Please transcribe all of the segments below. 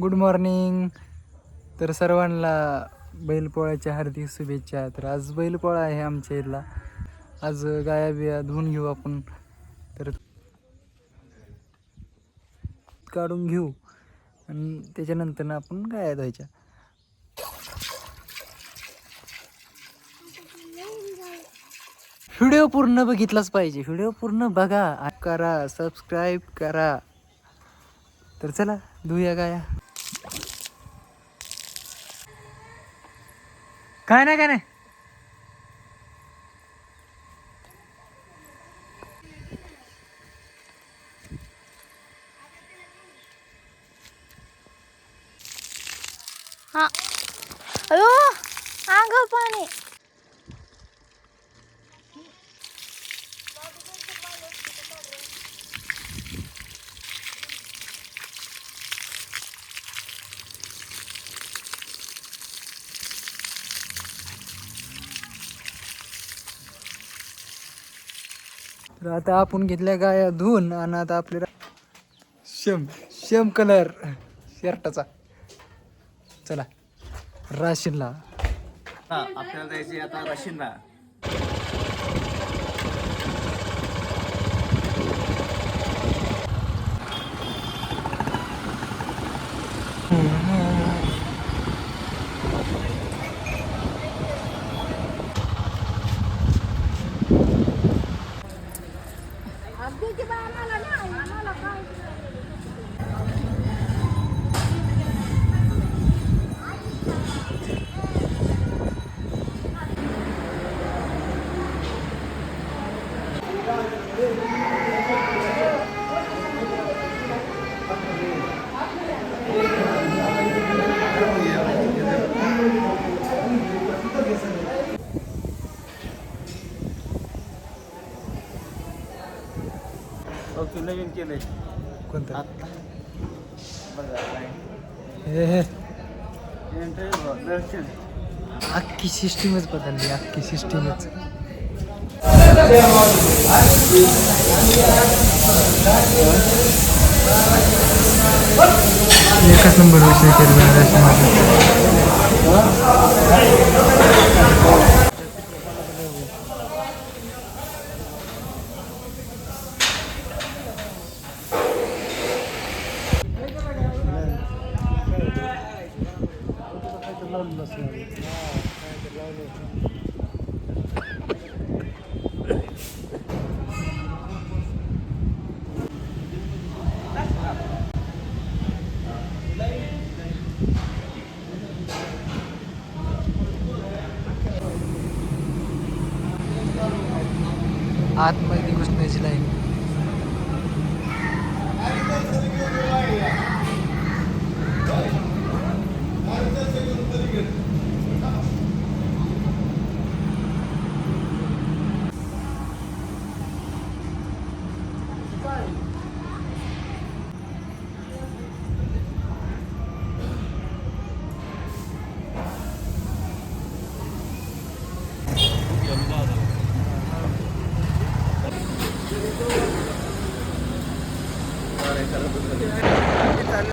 Good morning तर सर्वांना बैलपोळ्याच्या हार्दिक शुभेच्छा. तर आज बैलपोळा आहे आमच्या इथला. आज गाया बिया धुवून घेऊ आपण. तर काढून घेऊ. आणि त्याच्यानंतर आपण गाया धुवायच्या. व्हिडिओ पूर्ण बघितलाच पाहिजे. व्हिडिओ पूर्ण बघा. करा सबस्क्राईब करा. तर चला धुया गाया. काय नाही काय नाही. हा. अयो आग पाणी. तर आता आपण घेतल्या गाया धुवून आणि आता आपल्याला शेम शेम कलर शर्टाचा. चला. राशीनला. हा, आपल्याला जायचे आता रशिनला. तू नवीन केलंय. कोणतं? आता. बघा काय. हे हे. बघ, दर्शन. अख्खी सिस्टीमच बदलली अख्खी सिस्टीमच एकच नंबर विषय केला आतमध्ये घुसण्याची लाईन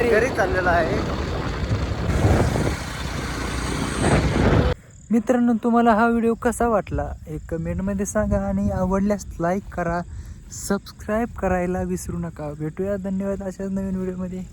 घरी चाललेला आहे. मित्रांनो तुम्हाला हा व्हिडिओ कसा वाटला? एक कमेंटमध्ये सांगा आणि आवडल्यास लाईक करा सबस्क्राईब करायला विसरू नका. भेटूया धन्यवाद अशाच नवीन व्हिडिओमध्ये